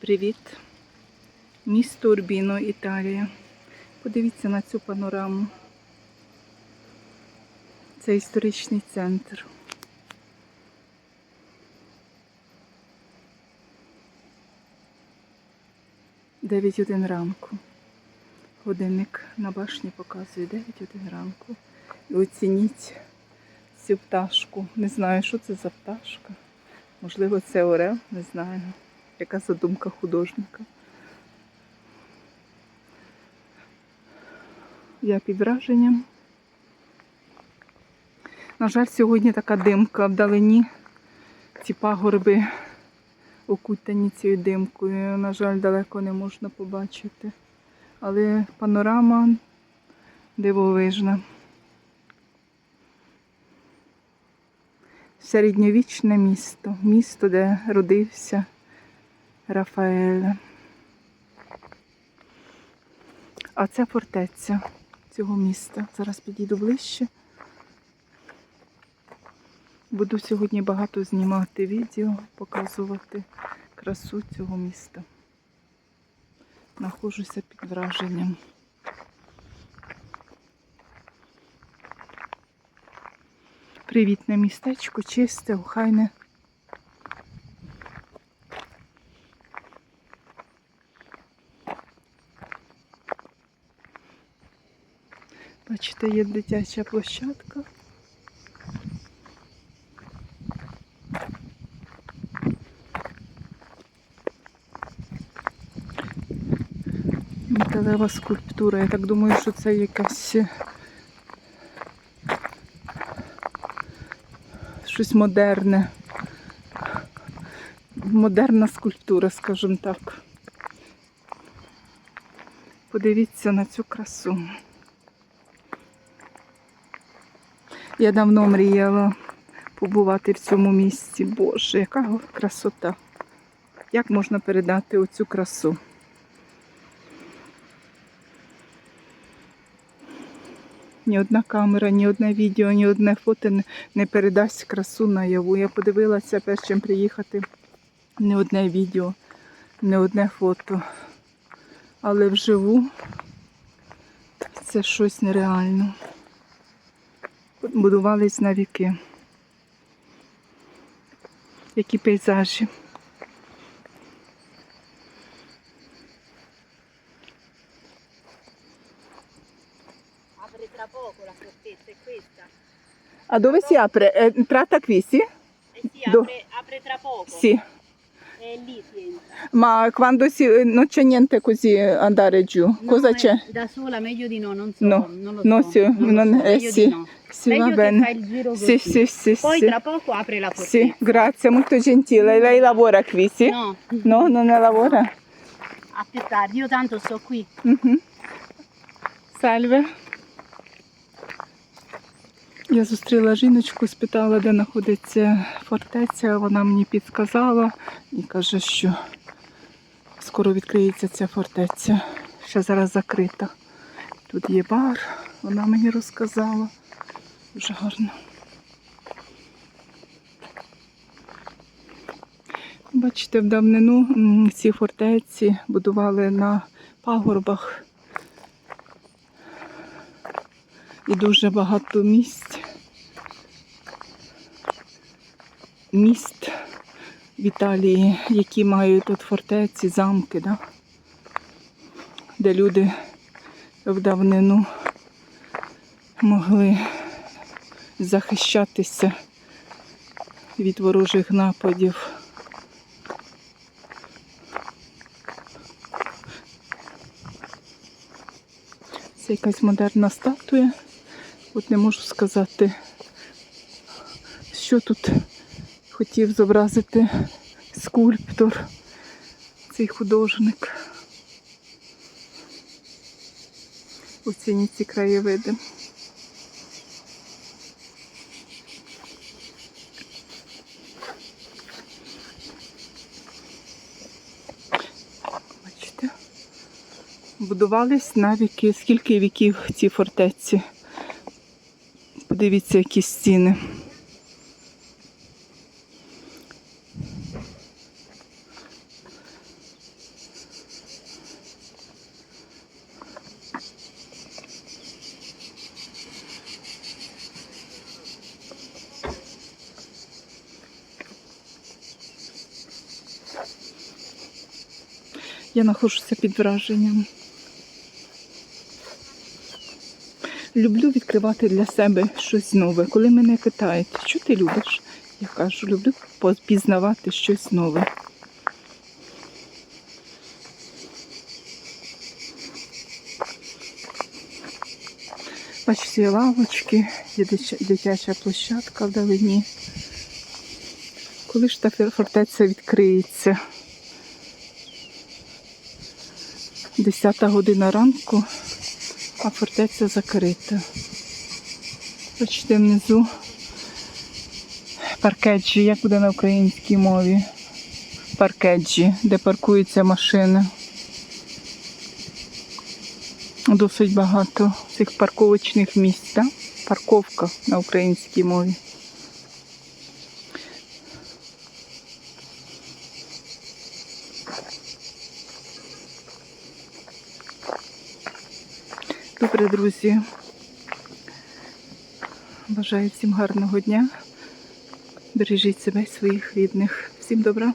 Привіт! Місто Урбіно, Італія. Подивіться на цю панораму. Це історичний центр. Дев'ять один ранку. Годинник на башні показує 9.1 ранку. І оцініть цю пташку. Не знаю, що це за пташка. Можливо, це орел, не знаю. Яка задумка художника. Я під враженням. На жаль, сьогодні така димка вдалині. Ці пагорби окутані цією димкою. На жаль, далеко не можна побачити. Але панорама дивовижна. Середньовічне місто. Місто, де родився Рафаель. А це фортеця цього міста. Зараз підійду ближче. Буду сьогодні багато знімати відео, показувати красу цього міста. Нахожуся під враженням. Привітне містечко, чисте, охайне. Бачите, є дитяча площадка. Металева скульптура. Я так думаю, що це якась е, щось модерне. Модерна скульптура, скажімо так. Подивіться на цю красу. Я давно мріяла побувати в цьому місці. Боже, яка красота. Як можна передати оцю красу? Ні одна камера, ні одне відео, ні одне фото не- передасть красу наяву. Я подивилася, перш чим приїхати, не одне відео, не одне фото. Але вживу це щось нереально. Будувались на віки. Які пейзажі. А dove si apre? Entrata qui, sì? Eh sì, apre, apre tra poco. Sì. Ma quando si, eh, non c'è niente così eh, andare giù, no, cosa c'è? Da sola meglio di no, non so, no, non lo so. Eh, no, sì, non non, so, eh, sì, sì va bene. Sì, sì, sì, Poi sì. tra poco apre la porta. Sì, grazie, molto gentile. Lei lavora qui, sì? No. No, non lavora? No. tardi, io tanto sto qui. Uh -huh. Salve. Я зустріла жіночку, спитала, де знаходиться фортеця. Вона мені підказала і каже, що скоро відкриється ця фортеця. Ще зараз закрита. Тут є бар, вона мені розказала. Дуже гарно. Бачите, в давнину ці фортеці будували на пагорбах. І дуже багато місць. Міст в Італії, які мають тут фортеці, замки, да? де люди в давнину могли захищатися від ворожих нападів. Це якась модерна статуя. От не можу сказати, що тут хотів зобразити скульптор, цей художник. Оцініть ці краєвиди. Бачите, будувались на віки. Скільки віків ці фортеці? Подивіться, які стіни. Я знаходжуся під враженням. Люблю відкривати для себе щось нове. Коли мене питають, що ти любиш, я кажу, люблю пізнавати щось нове. Бачите, лавочки, є дитяча площадка вдалині. Коли ж та фортеця відкриється? 10 година ранку, а фортеця закрита. Бачите, внизу паркеджі, як буде на українській мові? Паркеджі, де паркуються машини. Досить багато цих парковочних місць, парковка на українській мові. Добре, друзі. Бажаю всім гарного дня. Бережіть себе і своїх рідних. Всім добра.